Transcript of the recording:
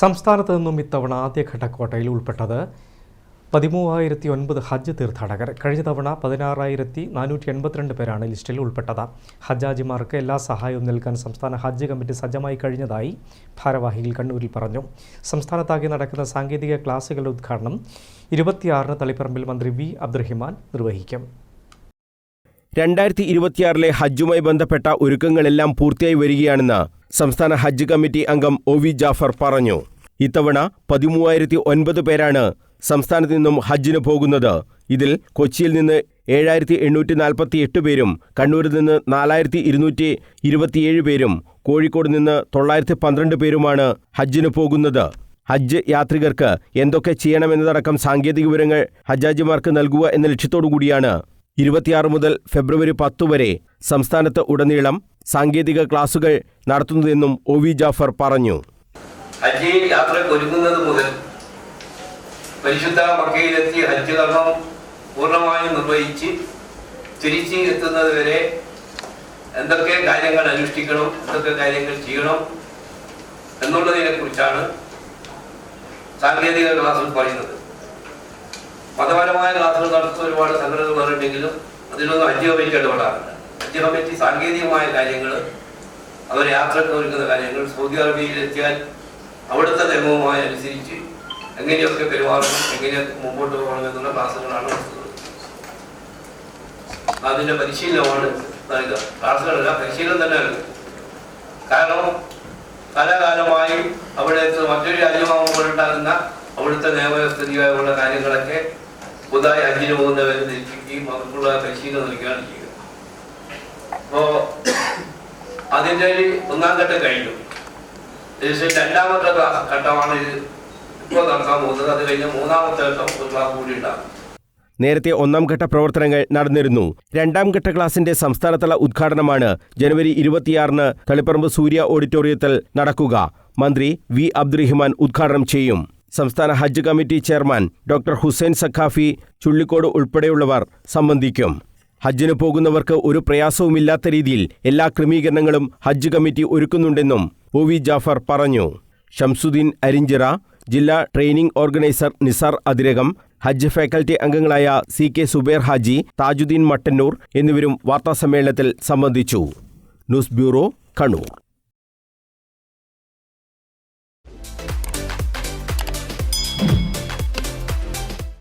സംസ്ഥാനത്ത് നിന്നും ഇത്തവണ ആദ്യഘട്ട കോട്ടയിൽ ഉൾപ്പെട്ടത് പതിമൂവായിരത്തി ഒൻപത് ഹജ്ജ് തീർത്ഥാടകർ. കഴിഞ്ഞ തവണ പതിനാറായിരത്തി നാനൂറ്റി എൺപത്തിരണ്ട് പേരാണ് ലിസ്റ്റിൽ ഉൾപ്പെട്ടത്. ഹജ്ജാജിമാർക്ക് എല്ലാ സഹായവും നൽകാൻ സംസ്ഥാന ഹജ്ജ് കമ്മിറ്റി സജ്ജമായി കഴിഞ്ഞതായി ഭാരവാഹികൾ കണ്ണൂരിൽ പറഞ്ഞു. സംസ്ഥാനത്താകെ നടക്കുന്ന സാങ്കേതിക ക്ലാസുകളുടെ ഉദ്ഘാടനം ഇരുപത്തിയാറിന് തളിപ്പറമ്പിൽ മന്ത്രി വി അബ്ദുറഹിമാൻ നിർവഹിക്കും. രണ്ടായിരത്തി ഇരുപത്തിയാറിലെ ഹജ്ജുമായി ബന്ധപ്പെട്ട ഒരുക്കങ്ങളെല്ലാം പൂർത്തിയായി വരികയാണെന്ന് സംസ്ഥാന ഹജ്ജ് കമ്മിറ്റി അംഗം ഒ വി ജാഫർ പറഞ്ഞു. ഇത്തവണ പതിമൂവായിരത്തി ഒൻപത് പേരാണ് സംസ്ഥാനത്ത് നിന്നും ഹജ്ജിന് പോകുന്നത്. ഇതിൽ കൊച്ചിയിൽ നിന്ന് ഏഴായിരത്തി എണ്ണൂറ്റി നാൽപ്പത്തി എട്ട് പേരും കണ്ണൂരിൽ നിന്ന് നാലായിരത്തി ഇരുന്നൂറ്റി ഇരുപത്തിയേഴ് പേരും കോഴിക്കോട് നിന്ന് തൊള്ളായിരത്തി പന്ത്രണ്ട് പേരുമാണ് ഹജ്ജിന് പോകുന്നത്. ഹജ്ജ് യാത്രികർക്ക് എന്തൊക്കെ ചെയ്യണമെന്നതടക്കം സാങ്കേതിക വിവരങ്ങൾ ഹജ്ജാജിമാർക്ക് നൽകുക എന്ന ലക്ഷ്യത്തോടു കൂടിയാണ് ഇരുപത്തിയാറ് മുതൽ ഫെബ്രുവരി പത്തു വരെ സംസ്ഥാനത്ത് ഉടനീളം സാങ്കേതിക ക്ലാസുകൾ നടത്തുന്നതെന്നും ഒ വി ജാഫർ പറഞ്ഞു. ഹജ്ജ് യാത്രയ്ക്ക് ഒരുങ്ങുന്നത് മുതൽ പരിശുദ്ധ മക്കയിലെത്തി ഹജ്ജ് കർമ്മം പൂർണമായും നിർവഹിച്ച് തിരിച്ച് എത്തുന്നത് വരെ എന്തൊക്കെ കാര്യങ്ങൾ അനുഷ്ഠിക്കണം എന്തൊക്കെ കാര്യങ്ങൾ ചെയ്യണം എന്നുള്ളതിനെ കുറിച്ചാണ് സാങ്കേതിക ക്ലാസ്സിൽ പറയുന്നത്. മതപരമായ നടത്തുന്ന ഒരുപാട് സംഘടനകൾ പറഞ്ഞിട്ടുണ്ടെങ്കിലും അതിനൊന്നും കമ്മിറ്റി ഇടപെടാറില്ല കമ്മിറ്റി സാങ്കേതികമായ കാര്യങ്ങൾ അവർ യാത്രയ്ക്ക് ഒരുക്കുന്ന കാര്യങ്ങൾ സൗദി അറേബ്യയിലെത്തിയാൽ അവിടുത്തെ നിയമവുമായി അനുസരിച്ച് എങ്ങനെയൊക്കെ പെരുമാറണം എങ്ങനെയൊക്കെ മുമ്പോട്ട് പോകണം എന്നുള്ള ക്ലാസ്സുകളാണ് അതിന്റെ പരിശീലനമാണ് നൽകുക. ക്ലാസ്സുകളല്ല പരിശീലനം തന്നെ കാരണം കാലകാലമായി അവിടെ മറ്റൊരു രാജ്യമാകുമ്പോൾ ഉണ്ടാകുന്ന അവിടുത്തെ നിയമസ്ഥിതിയായുള്ള കാര്യങ്ങളൊക്കെ പുതുതായി ഹജ്ജിന് പോകുന്നവരെ ഈ അവർക്കുള്ള പരിശീലനം നൽകുകയാണ് ചെയ്യുക. അപ്പോ അതിന്റെ ഒരു ഒന്നാം ഘട്ടം കഴിഞ്ഞു. രണ്ടാമത്തെ ഘട്ടമാണ് ഇത് ഇപ്പോൾ നടക്കാൻ പോകുന്നത്. അത് കഴിഞ്ഞ് മൂന്നാമത്തെ ഘട്ടം ഒരു ക്ലാസ് കൂടി ഉണ്ടാകും. നേരത്തെ ഒന്നാം ഘട്ട പ്രവർത്തനങ്ങൾ നടന്നിരുന്നു. രണ്ടാം ഘട്ട ക്ലാസിന്റെ സംസ്ഥാനതല ഉദ്ഘാടനമാണ് ജനുവരി ഇരുപത്തിയാറിന് തളിപ്പറമ്പ് സൂര്യ ഓഡിറ്റോറിയത്തിൽ നടക്കുക. മന്ത്രി വി അബ്ദുറഹിമാൻ ഉദ്ഘാടനം ചെയ്യും. സംസ്ഥാന Hajj committee chairman doctor Hussain Saqafi Chullikode ഉൾപ്പെടെയുള്ളവർ സംബന്ധിക്കും. ഹജ്ജിന് പോകുന്നവർക്ക് ഒരു പ്രയാസവുമില്ലാത്ത രീതിയിൽ എല്ലാ ക്രമീകരണങ്ങളും ഹജ്ജ് കമ്മിറ്റി ഒരുക്കുന്നുണ്ടെന്നും ഒ വി ജാഫർ പറഞ്ഞു. ഷംസുദ്ദീൻ അരിഞ്ചിറ ജില്ലാ training organiser Nisar Athirakam Hajj faculty അംഗങ്ങളായ സി കെ സുബേർ ഹാജി താജുദ്ദീൻ മട്ടന്നൂർ എന്നിവരും വാർത്താസമ്മേളനത്തിൽ സംബന്ധിച്ചു. News bureau Kannur.